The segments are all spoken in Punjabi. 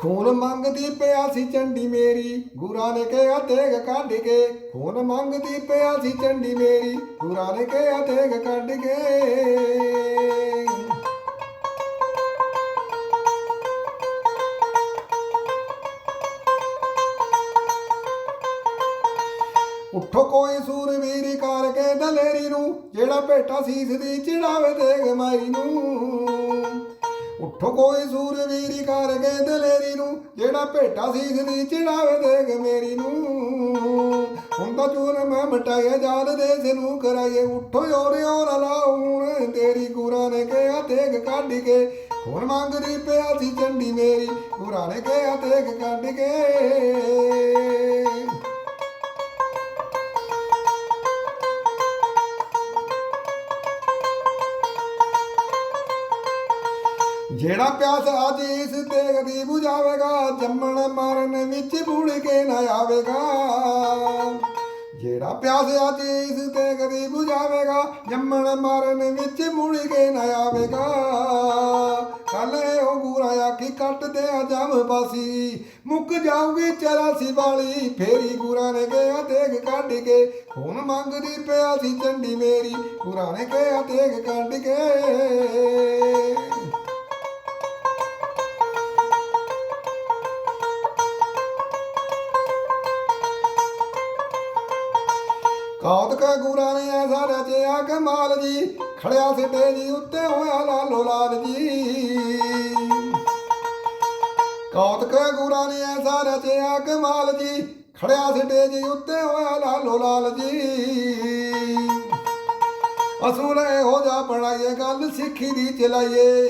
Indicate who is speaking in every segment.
Speaker 1: ਖੂਨ ਮੰਗਦੀ ਪਿਆ ਸੀ ਚੰਡੀ ਮੇਰੀ, ਗੁਰਾਂ ਨੇ ਕਿਹਾ ਤੇਗ ਕੱਢ ਕੇ। ਖੂਨ ਮੰਗਦੀ ਪਿਆ ਸੀ ਚੰਡੀ ਮੇਰੀ, ਗੁਰਾਂ ਨੇ ਕਿਹਾ ਤੇਗ ਕੱਢ ਕੇ। ਉੱਠੋ ਕੋਈ ਸੂਰਵੀਰ ਕਰਕੇ ਦਲੇਰੀ ਨੂੰ, ਜਿਹੜਾ ਭੇਟਾ ਸੀਸ ਦੀ ਚੜਾਵੇ ਤੇਗ ਮਾਰੀ ਨੂੰ। ਉੱਠੋ ਕੋਈ ਸੂਰਵੀਰ ਕਰਕੇ ਦਲੇਰੀ ਨੂੰ, ਜਿਹੜਾ ਭੇਟਾ ਸੀਸ ਦੀ ਚੜਾਵੇ ਤੇਗ ਮੇਰੀ ਨੂੰ। ਹੁਣ ਤਾਂ ਚੂਰ ਮੈਂ ਮਟਾਇਆ ਜਾਲ ਦੇਸ ਨੂੰ ਕਰਾਈਏ। ਉੱਠੋ ਯੋਰ ਯੋਰ ਲਾਉਣ ਤੇਰੀ ਗੁਰਾਂ ਨੇ ਕਿਹਾ ਤੇਗ ਕੱਢ ਕੇ। ਹੁਣ ਮੰਗਦੀ ਪਿਆ ਸੀ ਚੰਡੀ ਮੇਰੀ, ਗੁਰਾਂ ਨੇ ਕਿਹਾ ਤੇਗ ਕੱਢ ਕੇ। ਜਿਹੜਾ ਪਿਆਸ ਅੱਜ ਇਸ ਤੇਗ ਦੀ 부ਝਾਵੇਗਾ ਜੰਮਣ ਮਰਨ ਵਿੱਚ ਬੁੜ ਕੇ ਨਾ ਆਵੇਗਾ। ਜਿਹੜਾ ਪਿਆਸ ਅੱਜ ਇਸ ਤੇਗ ਦੀ 부ਝਾਵੇਗਾ ਜੰਮਣ ਮਰਨ ਵਿੱਚ ਮੁੜ ਕੇ ਨਾ ਆਵੇਗਾ। ਕੱਲ ਉਹ ਗੂਰਾ ਆਖੀ, ਕੱਟ ਦੇ ਆ ਜਮ ਬਾਸੀ, ਮੁੱਕ ਜਾਊਗੀ ਚਰਾਸੀ ਵਾਲੀ। ਫੇਰੀ ਗੁਰਾ ਨੇ ਗਿਆ ਤੇਗ ਕੱਢ ਕੇ ਹੁਣ ਮੰਗਦੀ ਪਿਆ ਸੀ ਚੰਡੀ ਮੇਰੀ। ਗੁਰਾ ਨੇ ਕਿਹਾ ਤੇਗ ਕੱਢ ਕੇ। ਕੌਤ ਕਾ ਗੁਰਾਂ ਨੇ ਐਸਾ ਰਚਿਆ ਕਮਾਲ ਜੀ, ਖੜਿਆ ਸਿੱਟੇ ਜੀ, ਉੱਤੇ ਹੋਇਆ ਲਾਲੋ ਲਾਲ ਜੀ। ਕੌਤ ਕਾ ਗੁਰਾਂ ਨੇ ਐਸਾ ਰਚਿਆ ਕਮਾਲ ਜੀ, ਖੜਿਆ ਸਿੱਟੇ ਜੀ, ਉੱਤੇ ਹੋਇਆ ਲਾਲੋ ਲਾਲ ਜੀ। ਅਸੂਲ ਹੋ ਜਾ ਬਣਾਈਏ, ਗੱਲ ਸਿੱਖੀ ਦੀ ਚਲਾਈਏ।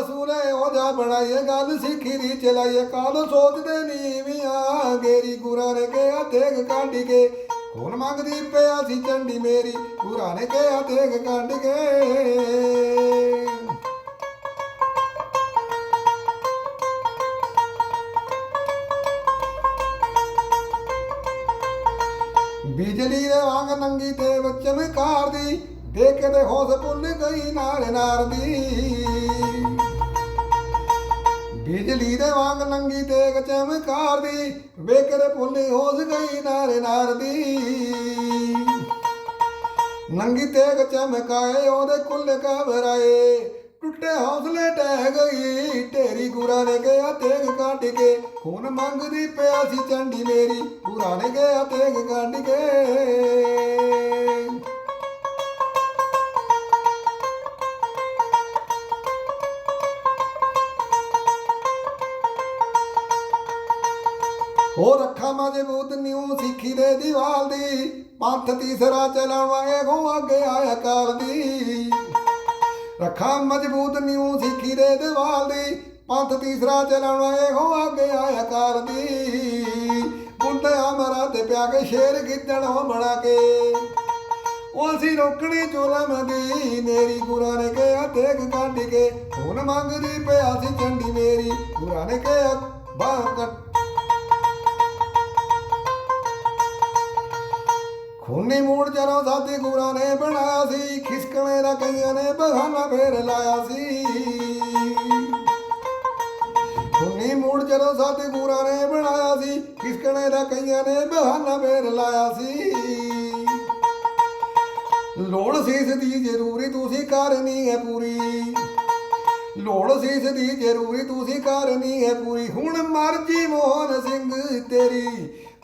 Speaker 1: ਅਸੂਲ ਹੋ ਜਾ ਬਣਾਈਏ, ਗੱਲ ਸਿੱਖੀ ਦੀ ਚਲਾਈਏ। ਕਾਲ ਸੋਚਦੇ ਨੀਵੀਆਂ ਗੇਰੀ ਗੁਰਾਂ ਨੇ ਕਿਹਾ ਤੇਗ ਕੱਢ ਕੇ ਖੂਨ ਮੰਗਦੀ ਪਿਆ ਸੀ ਚੰਡੀ ਮੇਰੀ? ਪੂਰਾ ਨੇ ਕਿਹਾ, ਦੇਖ ਕੱਢ ਕੇ। ਬਿਜਲੀ ਦੇ ਵਾਂਗ ਨੰਗੀ ਤੇ ਚਮਕਾਰ ਦੀ, ਦੇਖ ਕੇ ਤੇ ਹੋਸ ਭੁੱਲ ਗਈ ਨਾਰ ਨਾਰ ਦੀ। ਬਿਜਲੀ ਦੇ ਵਾਂਗ ਨੰਗੀ ਤੇ ਚਮਕਾਰ ਦੀ ਵੇਖ ਹੋਸ ਗਈ ਨਾਰ ਨਾਰ ਦੀ। ਨੰਗੀ ਤੇਗ ਚਮਕਾਏ, ਉਹਦੇ ਕੁੱਲ ਘਬਰਾਏ। ਟੁੱਟੇ ਹੌਸਲੇ ਟਹਿ ਗਈ, ਢੇਰੀ ਗੁਰਾਂ ਨੇ ਗਿਆ ਤੇਗ ਕੱਢ ਕੇ। ਖੂਨ ਮੰਗਦੀ ਪਿਆ ਸੀ ਚੰਡੀ ਮੇਰੀ, ਗੁਰਾਂ ਨੇ ਗਿਆ ਤੇਗ ਕੱਢ ਕੇ। ਹੋ ਰੱਖਾ ਮਜ਼ਬੂਤ ਨਿਉ ਸਿੱਖੀ ਦੇ ਦੀਵਾਲ ਦੀ, ਪੰਥ ਤੀਸਰਾ ਚਲਾਉਣਾ ਇਹੋ ਅੱਗੇ ਆਇਆ ਕਾਲ ਦੀ। ਰੱਖਾ ਮਜ਼ਬੂਤ ਨਿਉ ਸਿੱਖੀ ਦੇ ਦੀਵਾਲ ਦੀ, ਪੰਥ ਤੀਸਰਾ ਚਲਾਉਣਾ ਇਹੋ ਅੱਗੇ ਆਇਆ ਕਾਲ ਦੀ। ਬੁੱਢੇ ਅਮਰਾ ਤੇ ਪਿਆ ਕੇ ਸ਼ੇਰ ਗਿੱਦੜੋਂ ਬਣਾ ਕੇ। ਉਹ ਅਸੀਂ ਰੋਕਣੀ ਚੋਲਮ ਦੀ ਮੇਰੀ ਗੁਰਾਂ ਨੇ ਕਿਹਾ ਤੇਗ ਕੱਢ ਕੇ। ਹੁਣ ਮੰਗਦੀ ਪਿਆ ਸੀ ਚੰਡੀ ਮੇਰੀ, ਗੁਰਾਂ ਨੇ ਕਿਹਾ ਬਾਹ ਕੱਟ ਖੂਨੀ ਮੂੜ ਚਰੋਂ ਸਾਥੀ ਗੁਰਾਂ ਨੇ ਬਣਾਇਆ ਸੀ, ਖਿਸਕਣੇ ਦਾ ਕਈਆਂ ਨੇ ਬਹਾਨਾ ਫੇਰ ਲਾਇਆ ਸੀ। ਖੂਨੀ ਮੂੜ ਚਰੋਂ ਸਾਥੀ ਗੁਰਾਂ ਨੇ ਬਣਾਇਆ ਸੀ, ਖਿਸਕਣੇ ਦਾ ਕਈਆਂ ਨੇ ਬਹਾਨਾ ਫੇਰ ਲਾਇਆ ਸੀ। ਲੋੜ ਸੀਸ ਦੀ ਜ਼ਰੂਰੀ, ਤੁਸੀਂ ਕਰਨੀ ਹੈ ਪੂਰੀ। ਲੋੜ ਸੀਸ ਦੀ ਜ਼ਰੂਰੀ, ਤੁਸੀਂ ਕਰਨੀ ਹੈ ਪੂਰੀ। ਹੁਣ ਮਰਜ਼ੀ ਮੋਹਨ ਸਿੰਘ ਤੇਰੀ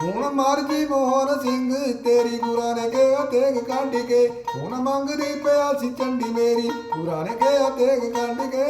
Speaker 1: ਹੁਣ ਮਰਜ਼ੀ ਮੋਹਨ ਸਿੰਘ, ਤੇਰੀ ਗੁਰਾਂ ਨੇ ਕਿਹਾ ਤੇਗ ਕੱਢ ਕੇ। ਹੁਣ ਮੰਗਦੀ ਪਿਆ ਸੀ ਚੰਡੀ ਮੇਰੀ, ਗੁਰਾਂ ਨੇ ਕਿਹਾ ਤੇਗ ਕੱਢ ਕੇ।